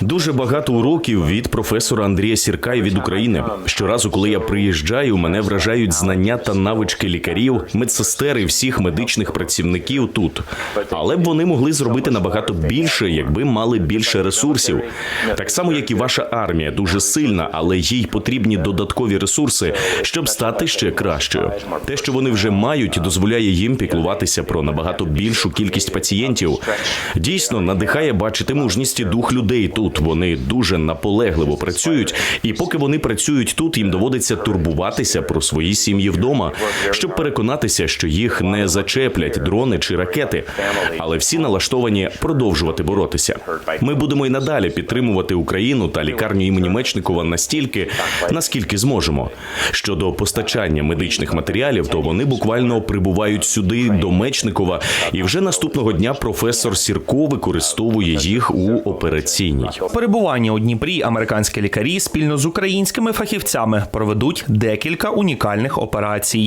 Дуже багато уроків від професора Андрія Сірка і від України. Щоразу, коли я приїжджаю, мене вражають знання та навички лікарів, медсестер і всіх медичних працівників тут. Але б вони могли зробити набагато більше, якби мали більше ресурсів. Так само, як і ваша армія, дуже сильна, але їй потрібні додаткові ресурси, щоб стати ще кращою. Те, що вони вже мають, дозволяє їм піклуватися про набагато більшу кількість пацієнтів. Дійсно надихає бачити мужність і дух людей тут. Вони дуже наполегливо працюють, і поки вони працюють тут, їм доводиться турбуватися про свої сім'ї вдома, щоб переконатися, що їх не зачеплять дрони чи ракети. Але всі налаштовані продовжувати боротися. Ми будемо і надалі підтримувати Україну та лікарню імені Мечникова настільки, наскільки зможемо. Щодо постачання медичних матеріалів, то вони буквально прибувають сюди до Мечникова, і вже наступного дня професор Сірко використовує їх у операційній. Перебування у Дніпрі американські лікарі спільно з українськими фахівцями проведуть декілька унікальних операцій.